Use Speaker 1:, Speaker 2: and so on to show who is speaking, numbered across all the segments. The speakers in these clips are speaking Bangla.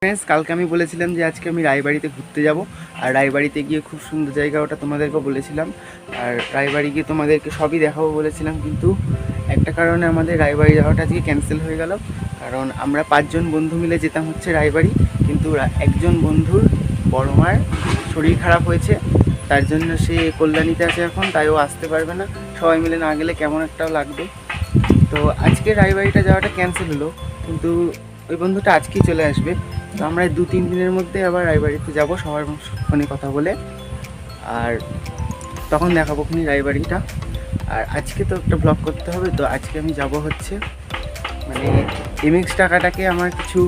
Speaker 1: ফ্রেন্ডস কালকে আমি বলেছিলাম যে আজকে আমি রায়বাড়িতে ঘুরতে যাব। আর রায়বাড়িতে গিয়ে খুব সুন্দর জায়গা ওটা তোমাদেরকে বলেছিলাম। আর রায়বাড়ি গিয়ে তোমাদেরকে সবই দেখাবো বলেছিলাম, কিন্তু একটা কারণে আমাদের রায়বাড়ি যাওয়াটা আজকে ক্যান্সেল হয়ে গেল। কারণ আমরা পাঁচজন বন্ধু মিলে যেতাম হচ্ছে রায়বাড়ি, কিন্তু একজন বন্ধুর বড় মার শরীর খারাপ হয়েছে, তার জন্য সে কল্যাণীতে আছে এখন, তাই ও আসতে পারবে না। সবাই মিলে না গেলে কেমন একটাও লাগবে। তো আজকে রায়বাড়িটা যাওয়াটা ক্যান্সেল হলো, কিন্তু ওই বন্ধুটা আজকেই চলে আসবে। তো আমরা দু, তিন দিনের মধ্যে আবার রায়বাড়িতে যাব, সবার ফোনে কথা বলে। আর তখন দেখাবো খুনি রায়বাড়িটা। আর আজকে তো একটা ব্লগ করতে হবে, তো আজকে আমি যাব হচ্ছে মানে এমএক্স টাকাটাকে আমার কিছু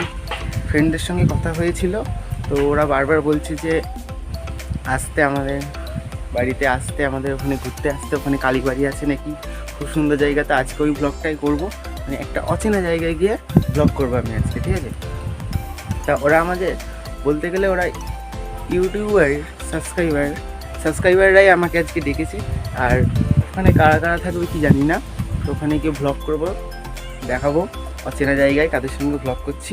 Speaker 1: ফ্রেন্ডদের সঙ্গে কথা হয়েছিল। তো ওরা বারবার বলছে যে, আসতে আমাদের বাড়িতে, আসতে আমাদের ওখানে ঘুরতে, আসতে ওখানে কালীবাড়ি আছে নাকি? খুব সুন্দর জায়গা তো আজকে ওই ব্লগটাই করব। মানে একটা অচেনা জায়গায় গিয়ে ব্লগ করব আমি আজকে, ঠিক আছে? তা ওরা আমাদের বলতে গেলে ওরা ইউটিউবার, সাবস্ক্রাইবার, সাবস্ক্রাইবাররাই আমাকে আজকে ডেকেছে। আর ওখানে কারা কারা থাকবে কি জানি না, তো ওখানে গিয়ে ব্লগ করব, দেখাবো। অচেনা জায়গায় কাদের সঙ্গে ব্লগ করছি।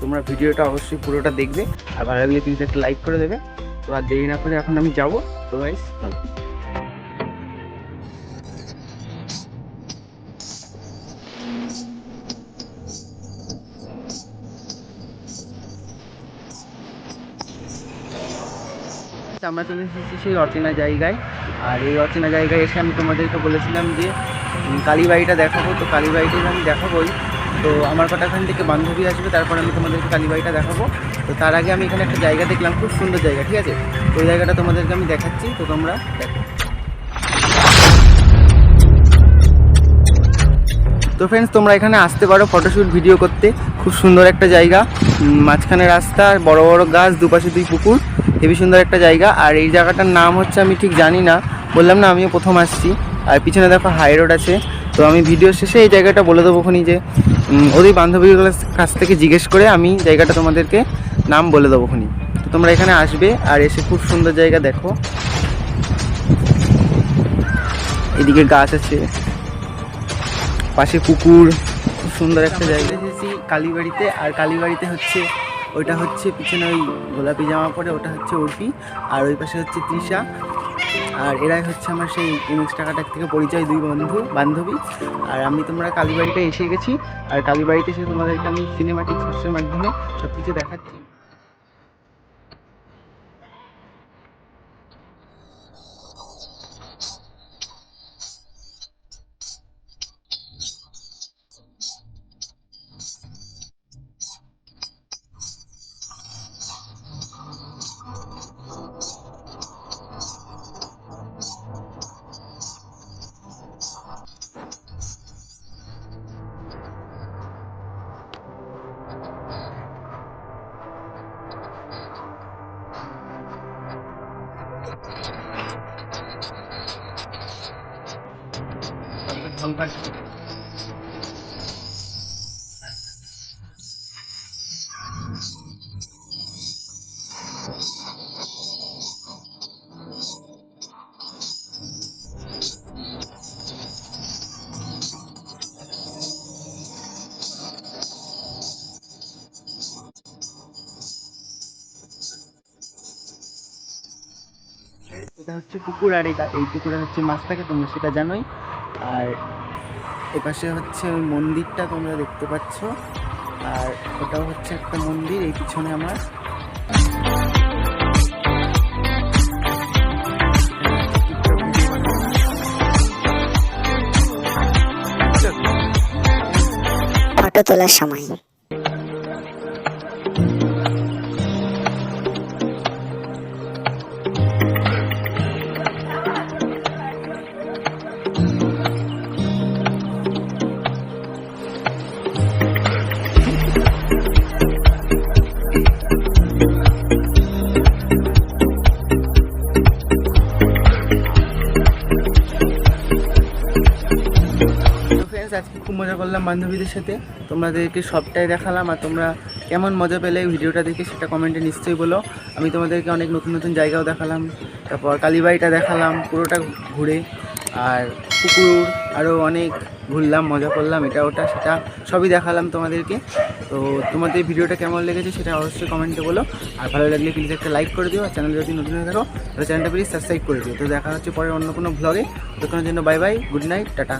Speaker 1: তোমরা ভিডিওটা অবশ্যই পুরোটা দেখবে। আর ভালো লাগলে প্লিজ একটা লাইক করে দেবে। তো আর দেরি না করে এখন আমি যাব। তো গাইস আমরা চলে এসেছি সেই অচেনা জায়গায়। আর এই অচেনা জায়গায় এসে আমি তোমাদেরকে বলেছিলাম যে কালীবাড়িটা দেখাবো। তো কালীবাড়িটা আমি দেখাবোই। তো আমার কটা এখান থেকে বান্ধবী আসবে, তারপর আমি তোমাদেরকে কালীবাড়িটা দেখাবো। তো তার আগে আমি এখানে একটা জায়গা দেখলাম, খুব সুন্দর জায়গা, ঠিক আছে? ওই জায়গাটা তোমাদেরকে আমি দেখাচ্ছি, তো তোমরা দেখো। তো ফ্রেন্ডস তোমরা এখানে আসতে পারো ফটোশ্যুট ভিডিও করতে। খুব সুন্দর একটা জায়গা। মাঝখানে রাস্তা বড় বড় গাছ, দুপাশে দুই পুকুর। হেবি সুন্দর একটা জায়গা। আর এই জায়গাটার নাম হচ্ছে আমি ঠিক জানি না। বললাম না, আমিও প্রথম আসছি। আর পিছনে দেখো হাই রোড আছে। তো আমি ভিডিও শেষে এই জায়গাটা বলে দেবো খুনি যে ওদের বান্ধবীগুলোর কাছ থেকে জিজ্ঞেস করে আমি জায়গাটা তোমাদেরকে নাম বলে দেবো খুনি। তো তোমরা এখানে আসবে আর এসে খুব সুন্দর জায়গা দেখো। এদিকে গাছ আছে। পাশে পুকুর। খুব সুন্দর একটা জায়গা। এসেছি কালীবাড়িতে। আর কালীবাড়িতে হচ্ছে ওইটা হচ্ছে পিছনে ওই গোলাপি জামা পরে, ওটা হচ্ছে অর্পি আর ওই পাশে হচ্ছে তৃষা। আর এরাই হচ্ছে আমার সেই ইমেজ টাকাটার থেকে পরিচয় দুই বন্ধু, বান্ধবী। আর আমি তোমরা কালীবাড়িতে এসে গেছি, আর কালীবাড়িতে এসে তোমাদেরকে আমি সিনেমাটিক মাধ্যমে সব কিছু দেখাচ্ছি। এটা হচ্ছে পুকুর আর এই পুকুরে হচ্ছে মাছ থাকে তোমরা সেটা জানোই। আর এপাশে হচ্ছে ওই মন্দিরটা তোমরা দেখতে পাচ্ছ। আর ওটাও হচ্ছে একটা মন্দির, এই পিছনে আমার।
Speaker 2: ফটো তোলার সময়।
Speaker 1: মজা করলাম বান্ধবীদের সাথে। তোমাদেরকে সবটাই দেখালাম আর তোমরা কেমন মজা পেলে ভিডিওটা দেখে সেটা কমেন্টে নিশ্চয়ই বলো। আমি তোমাদেরকে অনেক নতুন নতুন জায়গাও দেখালাম, তারপর কালীবাড়িটা দেখালাম, পুরোটা ঘুরে, আর পুকুর আরও অনেক ঘুরলাম, মজা করলাম, এটা ওটা, সেটা সবই দেখালাম তোমাদেরকে। তো তোমাদের ভিডিওটা কেমন লেগেছে সেটা অবশ্যই কমেন্টে বলো। আর ভালো লাগলে প্লিজ একটা লাইক করে দিও, আর চ্যানেল যদি নতুন হয়ে থাকো, তাহলে চ্যানেলটা প্লিজ সাবস্ক্রাইব করে দিও। তো দেখা হচ্ছে পরে অন্য কোনো ভ্লগে ততক্ষণের জন্য bye bye good night tata.